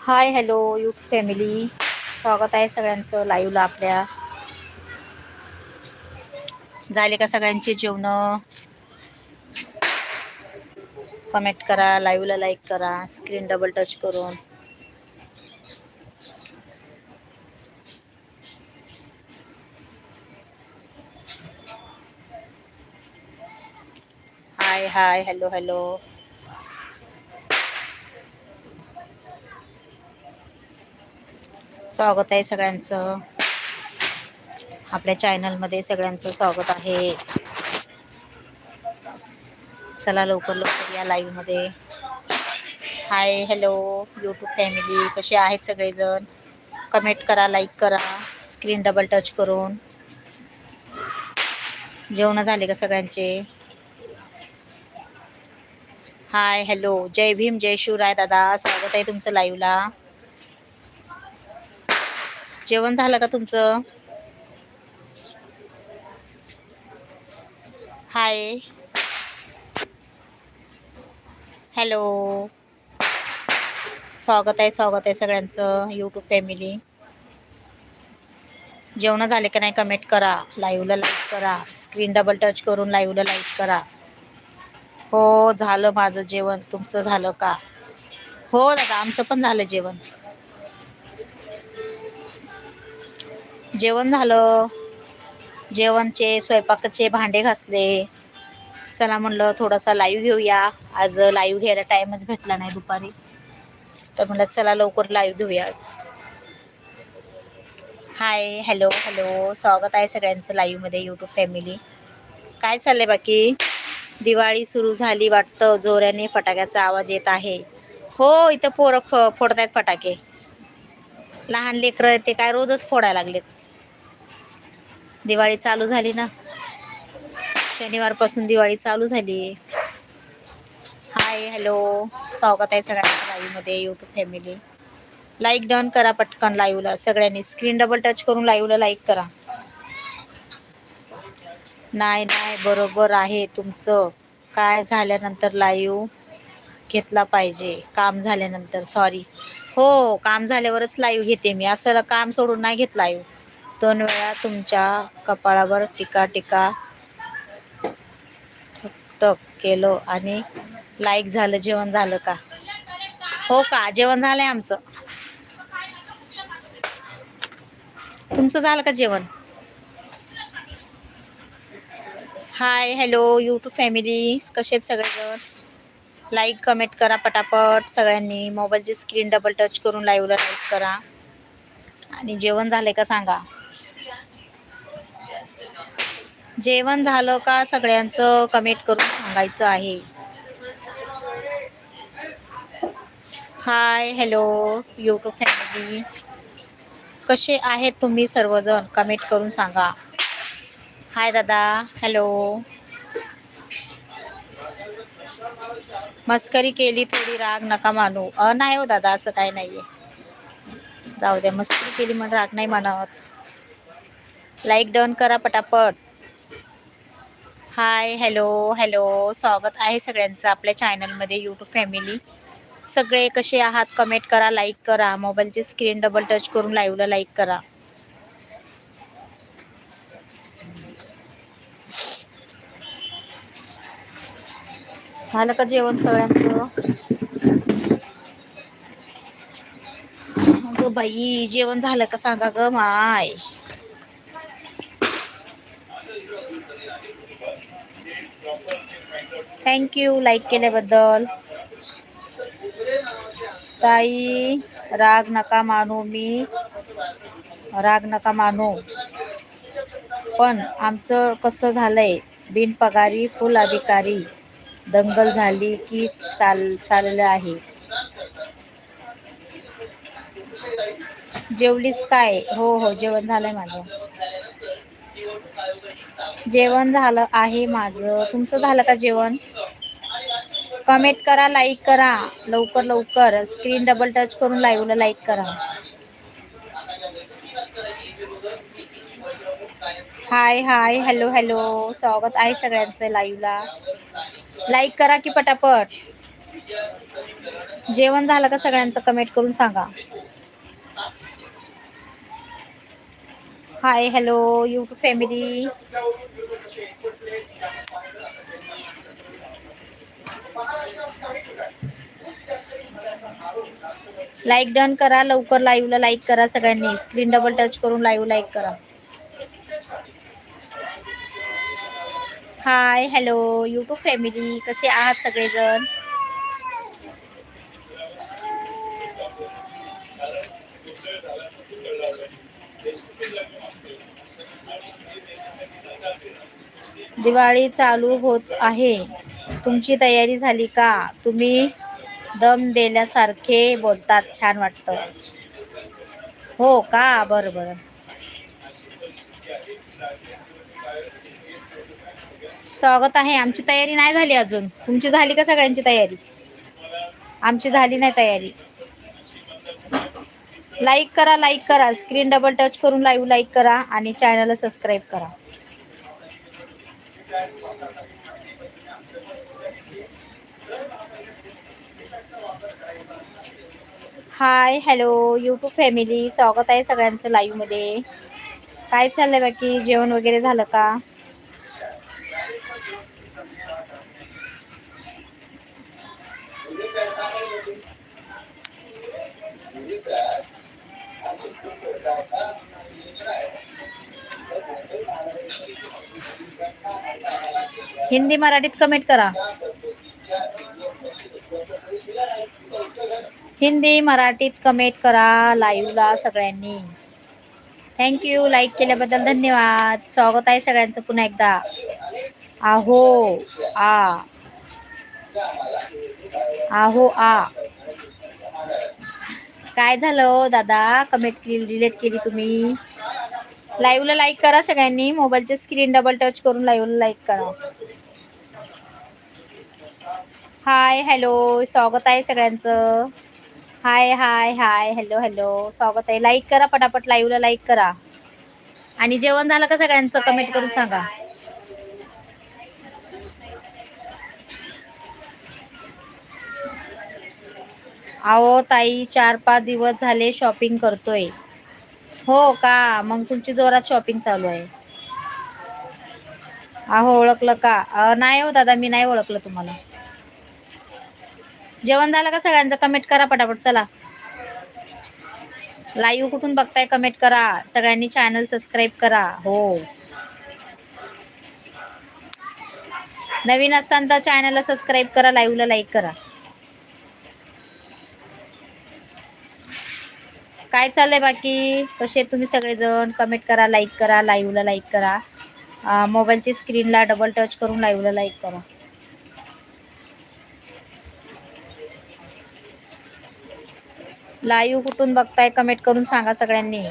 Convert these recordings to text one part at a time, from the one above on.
Hi hello youth family स्वागत आहे सगळ्यांचं लाईव्हला आपल्या. झाले का सगळ्यांची जेवण? कमेंट करा लाईव्हला लाईक करा स्क्रीन डबल टच करून. हाय हाय हॅलो हॅलो स्वागत आहे सगळ्यांचं. आपल्या चॅनलमध्ये सगळ्यांचं स्वागत आहे. चला लवकर लवकर या लाईव्हमध्ये हाय हॅलो यूट्यूब फॅमिली कसे आहेत सगळेजण? कमेंट करा लाईक करा. स्क्रीन डबल टच करून. जेवण झाले का सगळ्यांचे? हाय हॅलो जय भीम जय शिवराय दादा स्वागत आहे तुमचं लाईव्हला जेवण झालं का तुमचं? हाय हॅलो स्वागत आहे स्वागत आहे सगळ्यांचं. यूट्यूब फॅमिली जेवणं झाले का नाही कमेंट करा. लाईव्हला लाईक करा. स्क्रीन डबल टच करून लाईव्हला लाईक करा. हो झालं माझं जेवण. तुमचं झालं का? हो दादा आमचं पण झालं जेवण. जेवण झालं. जेवणचे स्वयंपाकाचे भांडे घासले. चला म्हणलं थोडासा लाईव्ह घेऊया. आज लाईव्ह घ्यायला टाईमच भेटला नाही दुपारी. तर म्हणलं चला लवकर लाईव्ह घेऊया आज हाय हॅलो हॅलो स्वागत आहे सगळ्यांचं लाईव्हमध्ये यूट्यूब फॅमिली काय चाललंय बाकी? दिवाळी सुरू झाली वाटतं. जोऱ्याने फटाक्याचा आवाज येत आहे. हो इथं पोरं फ फोडत आहेत फटाके. लहान लेकरं ते काय रोजच फोडायला लागलेत. दिवाळी चालू झाली ना? शनिवारपासून दिवाळी चालू झाली. Hi hello. स्वागत आहे सगळ्यांच्या लाईव्हमध्ये यूट्यूब फॅमिली लाईक डन करा पटकन लाईव्हला. सगळ्यांनी स्क्रीन डबल टच करून लाईव्हला लाईक करा. नाही नाही बरोबर आहे तुमचं. काय झाल्यानंतर लाईव्ह घेतला पाहिजे. काम झाल्यानंतर सॉरी हो काम झाल्यावरच लाईव्ह घेते मी. असं काम सोडून नाही घेत लाईव्ह दोन वेळा तुमच्या कपाळावर टिका टिका टक केलं आणि लाईक झालं जेवण झालं का? हो का? जेवण झालंय आमचं. तुमचं झालं का जेवण? हाय हॅलो यूट्यूब फॅमिली कसे आहेत सगळेजण? लाईक कमेंट करा पटापट. सगळ्यांनी मोबाईलची स्क्रीन डबल टच करून लाईव्हला लाईक करा. आणि जेवण झालंय का सांगा? जेवण झालं का सगळ्यांचं कमेंट करून सांगायचं आहे. हाय हॅलो यूट्यूब फॅमिली कसे आहेत तुम्ही सर्वजण? कमेंट करून सांगा. हाय दादा हॅलो. मस्करी केली थोडी राग नका मानू. अ नाही हो दादा असं काही नाहीये. जाऊ द्या मस्करी केली म्हणून राग नाही मानत. लाईक डन करा पटापट. हाय हॅलो हॅलो स्वागत आहे सगळ्यांचं आपल्या चॅनलमध्ये यूट्यूब फॅमिली सगळे कसे आहात? कमेंट करा लाईक करा. मोबाईलची स्क्रीन डबल टच करून लाईव्हला लाईक करा. झालं का जेवण सगळ्यांचं. अगं बाई जेवण झालं का सांगा ग माय. थँक्यू लाईक केल्याबद्दल. ताई राग नका मानू मी. राग नका मानू. पण आमचं कसं झालंय बिनपगारी फुल अधिकारी. दंगल झाली की चाल चाललं आहे. जेवलीस काय? हो हो जेवण झालंय माझं. जेवण झालं आहे माझं. तुमचं झालं का जेवण? कमेंट करा लाईक करा. लवकर लवकर. स्क्रीन डबल टच करून लाईव्हला लाईक करा. Hi hi. Hello hello. स्वागत आहे सगळ्यांचं लाईव्हला. लाईक करा की पटापट. जेवण झालं का सगळ्यांचं कमेंट करून सांगा. Hi hello YouTube family like done करा लवकर लाईव्हला लाईक करा सगळ्यांनी. स्क्रीन डबल टच करून लाईव्ह लाईक करा. हाय हॅलो यूट्यूब फॅमिली कसे आहात सगळेजण? दिवाळी चालू होत आहे. तुमची तयारी झाली का? तुम्ही दम दिल्यासारखे बोलतात. छान वाटतं. हो का? बरं बरं. स्वागत आहे. आमची तयारी नाही झाली अजून. तुमची झाली का सगळ्यांची तयारी? आमची झाली नाही तयारी. लाईक करा लाईक करा. स्क्रीन डबल टच करून लाईव्ह लाईक करा आणि चॅनलला सबस्क्राईब करा. हाय हॅलो यूट्यूब फॅमिली स्वागत आहे सगळ्यांचं लाईव्हमध्ये काय चाललंय बाकी? जेवण वगैरे झालं का? हिंदी मराठीत कमेंट करा. हिंदी मराठीत कमेंट करा लाईव्हला सगळ्यांनी. थँक्यू लाईक केल्याबद्दल धन्यवाद. स्वागत आहे सगळ्यांचं पुन्हा एकदा. आहो आ. आहो आ. काय झालं हो दादा? कमेंट केली डिलीट केली तुम्ही? लाईव्हला लाईक करा सगळ्यांनी. मोबाईलचे स्क्रीन डबल टच करून लाईव्हला लाईक करा. हाय हॅलो स्वागत आहे सगळ्यांचं. हाय हाय हाय हॅलो हॅलो स्वागत आहे. लाईक करा पटापट. लाईव्हला लाईक करा. आणि जेवण झालं का सगळ्यांचं? कमेंट करून सांगा. अहो ताई चार पाच दिवस झाले शॉपिंग करतोय. हो का? मग तुमची जोरात शॉपिंग चालू आहे. अहो ओळखलं का? नाही हो दादा. मी नाही ओळखलं तुम्हाला. जेवण झालं का सगळ्यांचं? कमेंट करा पटापट चला. लाईव्ह कुठून बघताय? कमेंट करा. सगळ्यांनी चॅनल सबस्क्राईब करा. हो. नवीन असताना तर चॅनलला सबस्क्राईब करा लाईव्हला लाईक करा. काय चाललंय बाकी? कसे तुम्ही सगळेजण? कमेंट करा लाईक करा लाईव्हला लाईक करा. मोबाईलची स्क्रीनला डबल टच करून लाईव्हला लाईक करा. लाईव्ह कुठून बघताय कमेंट करून सांगा सगळ्यांनी.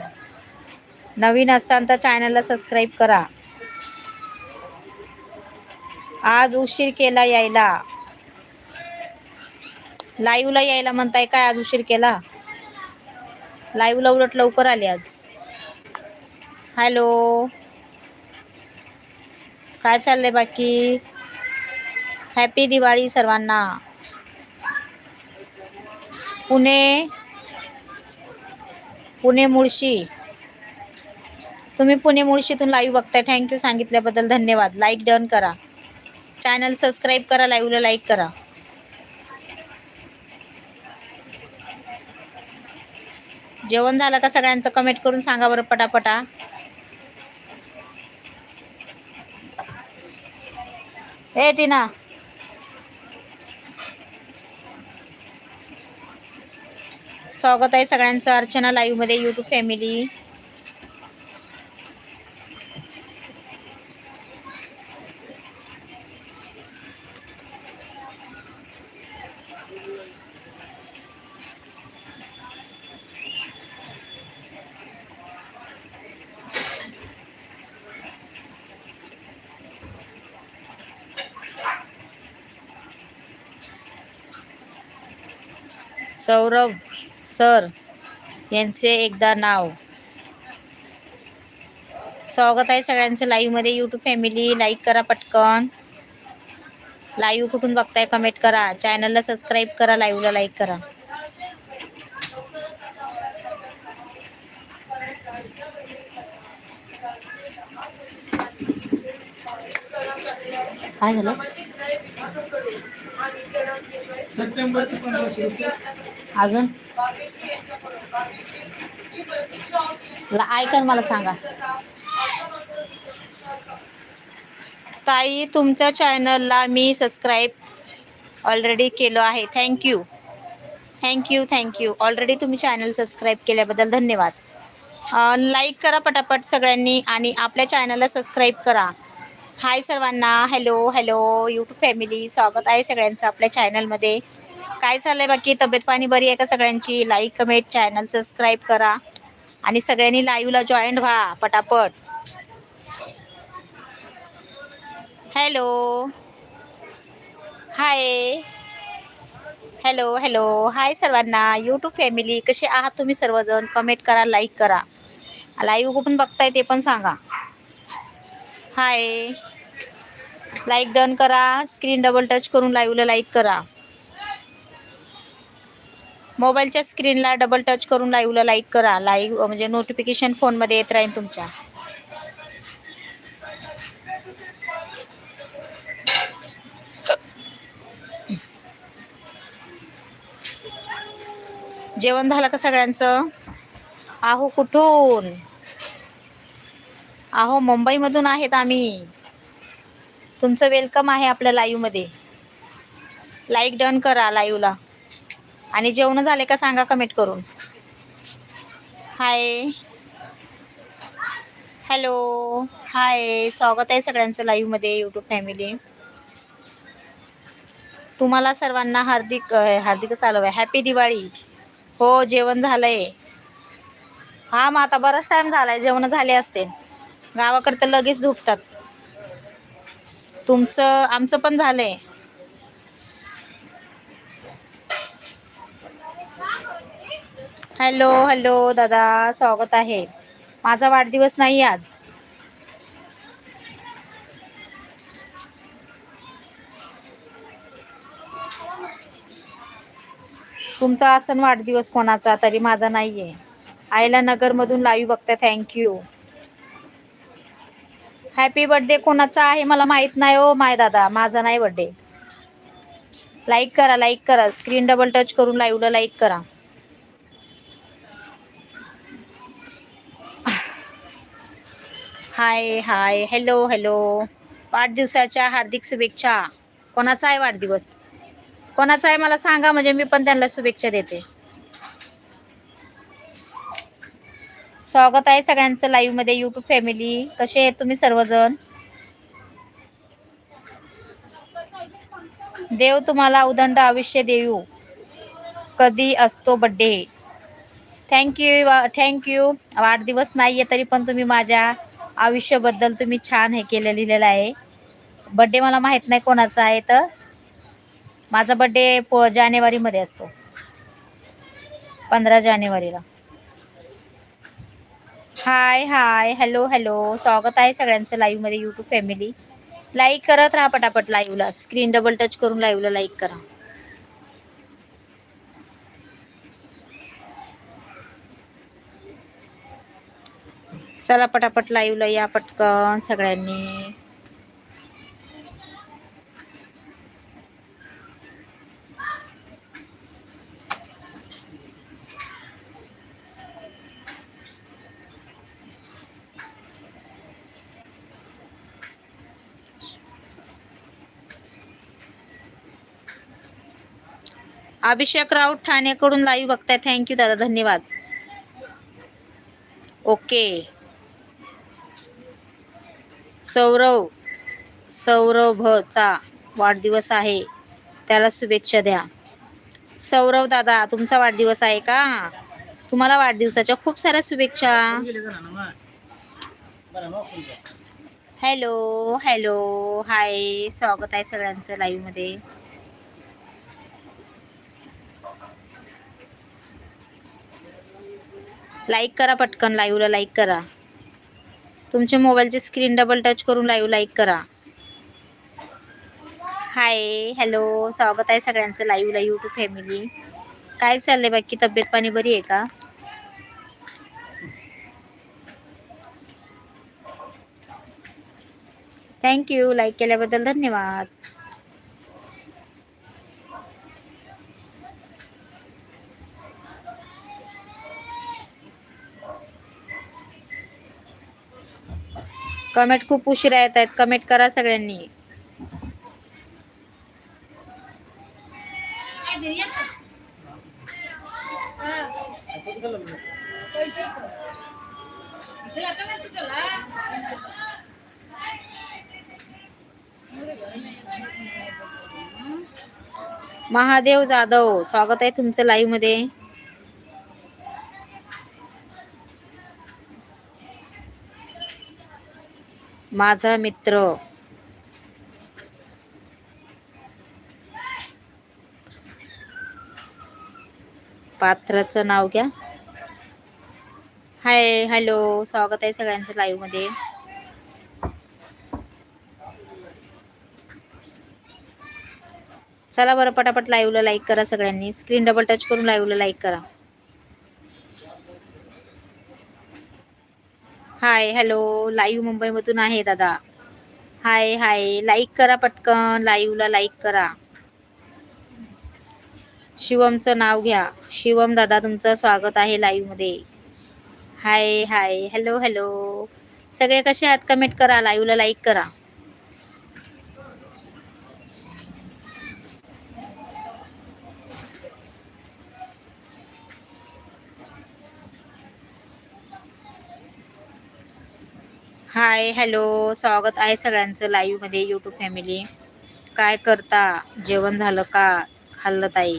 नवीन असताना तर चॅनलला सबस्क्राईब करा. आज उशीर केला यायला. लाईव्हला यायला म्हणताय काय आज उशीर केला? लाईव्हला उलट लवकर आले आज. हॅलो काय चाललंय बाकी? हॅपी दिवाळी सर्वांना. पुणे पुणे मुळशी. तुम्ही पुणे मुळशीतून लाईव्ह बघताय. थँक्यू सांगितल्याबद्दल धन्यवाद. लाईक डन करा. चॅनल सबस्क्राईब करा लाईव्हला लाईक करा. जेवण झालं का सगळ्यांचं? कमेंट करून सांगा बरं पटापटा. ए टीना. स्वागत आहे सगळ्यांचं अर्चना लाईव्हमध्ये युट्यूब फॅमिली सौरभ. सर यांचे एकदा नाव. स्वागत आहे सगळ्यांचं लाईव्हमध्ये यूट्यूब फॅमिली लाईक करा पटकन. लाईव्ह कुठून बघताय कमेंट करा. चॅनलला सबस्क्राईब करा लाईव्हला लाईक करा. काय झालं? पंधराशे रुपये. अजून? ऐकन मला सांगा. ताई तुमच्या चॅनलला मी सबस्क्राईब ऑलरेडी केलं आहे. Thank you thank you thank you already तुम्ही चॅनल सबस्क्राईब केल्याबद्दल धन्यवाद. लाईक करा पटापट सगळ्यांनी आणि आपल्या चॅनलला सबस्क्राईब करा. हाय सर्वांना. हॅलो हॅलो यूट्यूब फॅमिली स्वागत आहे सगळ्यांचं आपल्या चॅनलमध्ये काय चाललंय? बाकी तब्येत पाणी बरी आहे का सगळ्यांची? लाईक कमेंट चॅनल सबस्क्राईब करा. आणि सगळ्यांनी लाईव्हला जॉईन व्हा पटापट. Hello hi hello hello hi सर्वांना. यूट्यूब फॅमिली कसे आहात तुम्ही सर्वजण? कमेंट करा लाईक करा. लाईव्ह कुठून बघताय ते पण सांगा. हाय लाईक डन करा. स्क्रीन डबल टच करून लाईव्हला लाईक करा. मोबाईलच्या स्क्रीनला डबल टच करून लाईव्हला लाईक करा. लाईव्ह म्हणजे नोटिफिकेशन फोनमध्ये येत राहील तुमच्या. जेवण झालं का सगळ्यांचं? आहो कुठून? आहो मुंबईमधून आहेत आम्ही. तुमचं वेलकम आहे आपल्या लाईव्हमध्ये लाईक डन करा लाईव्हला आणि जेवण झाले का सांगा कमेंट करून. हाय. हॅलो. हाय. स्वागत आहे सगळ्यांचं लाईव्हमध्ये यूट्यूब फॅमिली तुम्हाला सर्वांना हार्दिक हार्दिकच आलो आहे. हॅपी दिवाळी. हो जेवण झालंय. हा मग आता बराच टाइम झालाय जेवण झाले असते गावाकडे तर लगेच झोपतात. तुमचं आमचं पण झालंय. हॅलो हॅलो दादा स्वागत आहे. माझा वाढदिवस नाही आज. तुमचा असन वाढदिवस कोणाचा? तरी माझा नाही आहे आईला नगरमधून लाईव्ह बघता थँक्यू हॅपी बर्थडे कोणाचा आहे मला माहीत नाही हो माय दादा माझा नाही बर्थडे लाईक करा लाईक करा. स्क्रीन डबल टच करून लाईव्हला लाईक करा. हाय हाय हॅलो हॅलो वाढदिवसाच्या हार्दिक शुभेच्छा. कोणाचा आहे वाढदिवस? कोणाचा आहे मला सांगा म्हणजे मी पण त्यांना शुभेच्छा देते. स्वागत आहे सगळ्यांचं लाईव्हमध्ये यूट्यूब युट्यूब फॅमिली कसे आहेत तुम्ही सर्वजण? देव तुम्हाला उदंड आयुष्य देऊ. कधी असतो बड्डे थँक्यू थँक्यू वाढदिवस नाही आहे तरी पण तुम्ही माझ्या आयुष्याबद्दल तुम्ही छान हे केलं लिहिलेलं आहे. बड्डे मला माहीत नाही कोणाचा आहे तर. माझा बड्डे प जानेवारीमध्ये असतो. पंधरा जानेवारीला. हाय हाय हॅलो हॅलो स्वागत आहे सगळ्यांचं लाईव्हमध्ये यूट्यूब फॅमिली लाईक करत राहा पटापट लाईव्हला स्क्रीन डबल टच करून लाईव्हला लाईक करा. चला पटापट लाईव्हला या पटकन सगळ्यांनी. अभिषेक राऊत ठाणेकडून लाईव्ह बघताय. थँक्यू दादा धन्यवाद. ओके सौरव सौरभचा वाढदिवस आहे. त्याला शुभेच्छा द्या. सौरव दादा तुमचा वाढदिवस आहे का? तुम्हाला वाढदिवसाच्या खूप साऱ्या शुभेच्छा. Hello hello hi. स्वागत आहे सगळ्यांचं लाईव्हमध्ये. लाईक करा पटकन लाईव्हला लाईक करा. तुमच्या मोबाईलची स्क्रीन डबल टच करून लाईव्ह लाईक करा. हाय हॅलो स्वागत आहे सगळ्यांचं लाईव्हला यूट्यूब फॅमिली काय चाललंय बाकी? तब्येत पाणी बरी आहे का? थँक्यू लाईक केल्याबद्दल धन्यवाद. कमेंट खूप उशिरा येत आहेत. कमेंट करा सगळ्यांनी. महादेव जाधव स्वागत आहे तुमचं लाईव्हमध्ये. माझा मित्र. पात्राचं नाव घ्या. हाय हॅलो स्वागत आहे सगळ्यांचं लाईव्हमध्ये चला बरं पटापट लाईव्हला लाईक करा सगळ्यांनी. स्क्रीन डबल टच करून लाईव्हला लाईक करा. हाय हॅलो लाईव्ह मुंबईमधून आहे दादा. हाय हाय लाईक करा पटकन. लाईव्हला लाईक करा. शिवमचं नाव घ्या. शिवम दादा तुमचं स्वागत आहे लाईव्हमध्ये हाय हाय हॅलो हॅलो सगळे कसे आहात? कमेंट करा. लाईव्हला लाईक करा. हाय हॅलो स्वागत आहे सगळ्यांचं लाईव्हमध्ये यूट्यूब फॅमिली काय करता? जेवण झालं का? खाल्लं ताई?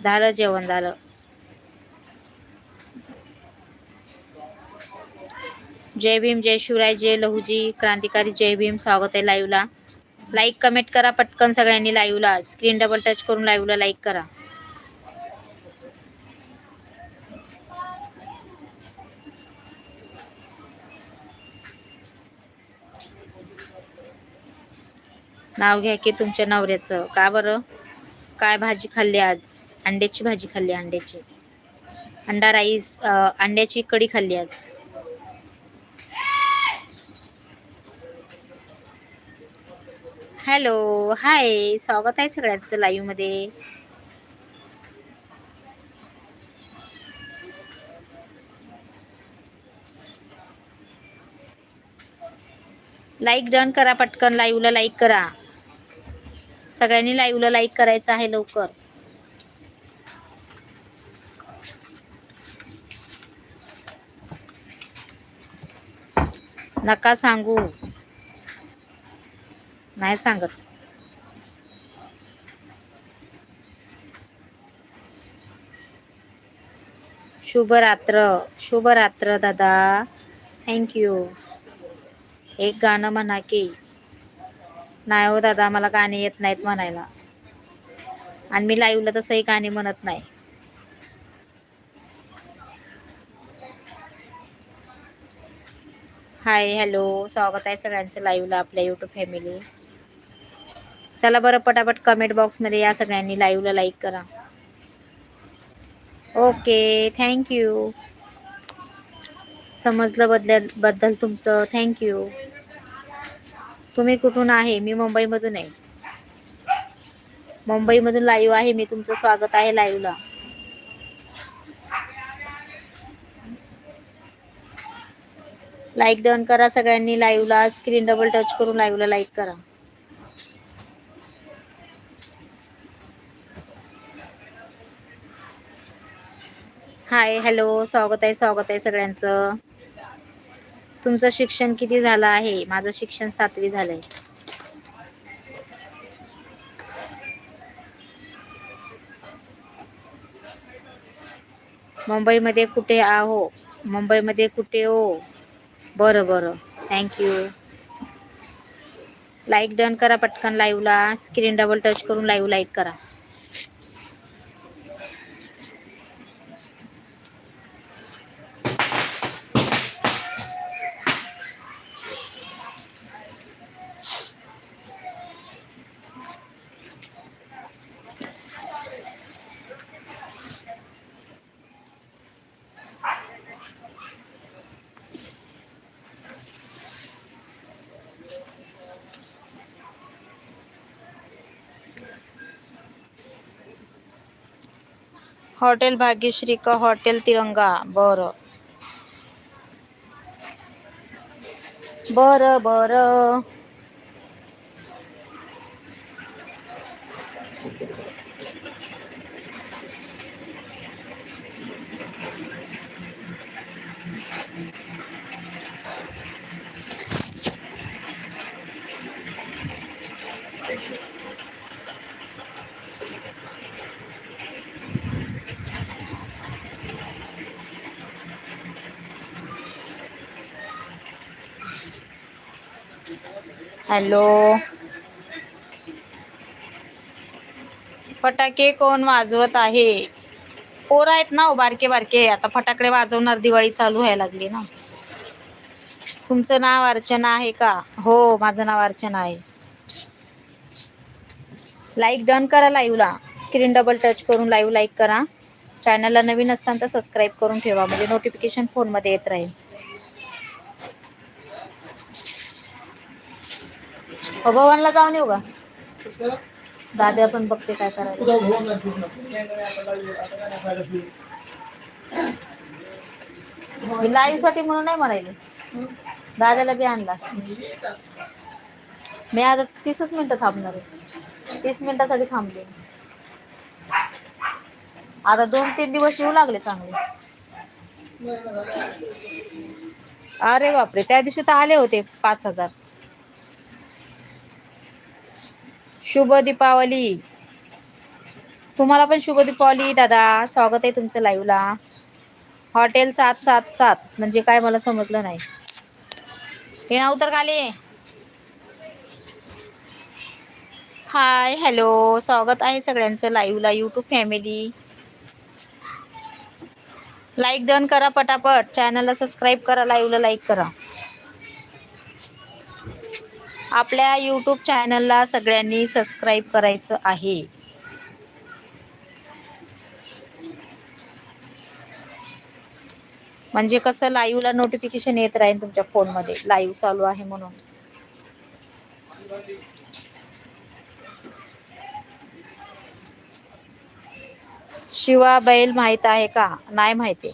झालं जेवण झालं. जय भीम जय शिवराय जय लहूजी क्रांतिकारी जय भीम. स्वागत आहे लाईव्हला लाईक कमेंट करा पटकन सगळ्यांनी लाईव्हला स्क्रीन डबल टच करून लाईव्हला लाईक करा. नाव घ्या की तुमच्या नवऱ्याचं. का बरं? काय भाजी खाल्ली आज? अंड्याची भाजी खाल्ली अंड्याची. अंडा राईस अंड्याची कढी खाल्ली आज. Hello hi. स्वागत आहे सगळ्यांचं लाईव्हमध्ये. लाईक डन करा पटकन. लाईव्हला लाईक करा. सगळ्यांनी लाईव्हला लाईक करायचं आहे लवकर. नका सांगू. नाही सांगत. शुभरात्र शुभरात्र दादा. थँक्यू एक गाणं म्हणा की. नाही हो दादा मला गाणे येत नाहीत म्हणायला. आणि मी लाईव्हला तसंही गाणे म्हणत नाही. हाय हॅलो स्वागत आहे सगळ्यांचं लाईव्हला आपल्या यूट्यूब फॅमिली चला बरं पटापट कमेंट बॉक्समध्ये या सगळ्यांनी लाईव्हला लाईक करा. ओके थँक्यू समजलं बद्दल बद्दल तुमचं. थँक्यू तुम्ही कुठून आहे? मी मुंबईमधून आहे. मुंबईमधून लाईव्ह आहे. मी तुमचं स्वागत आहे लाईव्हला लाईक डन करा सगळ्यांनी लाईव्हला स्क्रीन डबल टच करून लाईव्हला लाईक करा. हाय हॅलो स्वागत आहे स्वागत आहे सगळ्यांचं. तुमचं शिक्षण किती झालं आहे? माझं शिक्षण सातवी झालंय. मुंबईमध्ये कुठे आहो? मुंबईमध्ये कुठे हो? बरं बरं. थँक्यू लाईक डन करा पटकन लाईव्हला स्क्रीन डबल टच करून लाईव्ह लाईक करा. हॉटेल भाग्यश्री का हॉटेल तिरंगा? बरं. बरं बरं. हॅलो. फटाके कोण वाजवत आहे? पोर आहेत ना हो बारके बारके. आता फटाकडे वाजवणार दिवाळी चालू व्हायला लागली ना. तुमचं नाव अर्चना आहे का? हो माझं नाव अर्चना आहे. लाईक डन करा लाईव्हला स्क्रीन डबल टच करून लाईव्ह लाईक करा. चॅनलला नवीन असताना तर सबस्क्राईब करून ठेवा. म्हणजे नोटिफिकेशन फोनमध्ये येत राहील. भवानला जाऊन येऊ का? दादा पण बघते काय करायला? मी लाईव्हसाठी म्हणून नाही म्हणायले. दादाला बी आणला मी आता तीसच मिनिटं थांबणार आहे. तीस मिनिटासाठी थांबले. आता दोन तीन दिवस येऊ लागले चांगले. अरे बापरे त्या दिवशी तर आले होते पाच हजार. शुभ दीपावली. तुम्हाला पण शुभ दीपावली दादा. स्वागत आहे तुमचं लाईव्हला हॉटेल सात सात सात. म्हणजे काय मला समजलं नाही. हे नाव तर खाली हाय हॅलो स्वागत आहे सगळ्यांचं लाईव्हला यूट्यूब फॅमिली लाईक डन करा पटापट. चॅनलला सबस्क्राईब करा लाईव्हला लाईक करा. आपल्या यूट्यूब चॅनलला सगळ्यांनी सबस्क्राईब करायचं आहे. म्हणजे कसं लाईव्हला नोटिफिकेशन येत राहील तुमच्या फोनमध्ये लाईव्ह चालू आहे म्हणून. शिवा बैल माहीत आहे का? नाही माहिती.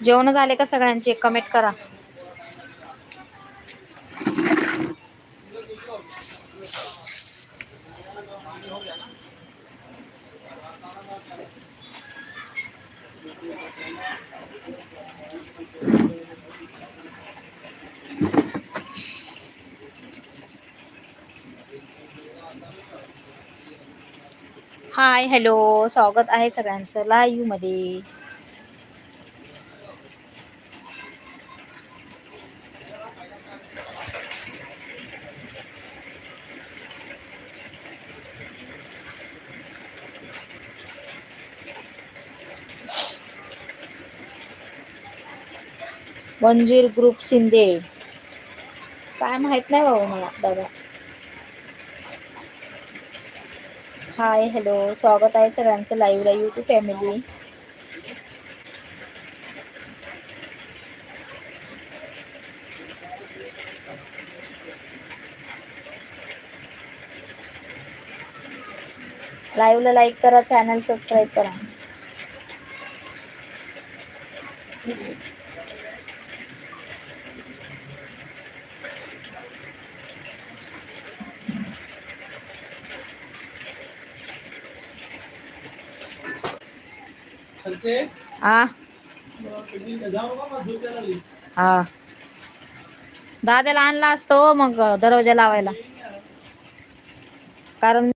जेवण झाले का सगळ्यांचे? कमेंट करा. हाय हॅलो स्वागत आहे सगळ्यांचं लाईव्हमध्ये. वंजीर ग्रुप शिंदे. काय माहीत नाही बाबा मला दादा. हाय हॅलो स्वागत आहे सगळ्यांचं लाईव्हला यूट्यूब फॅमिली लाईव्हला लाईक करा चॅनल सबस्क्राईब करा खालचे, आ जाऊ का मग झोप यायला लागली. हा. दादाला आणला असतो मग दरवाजा लावायला. कारण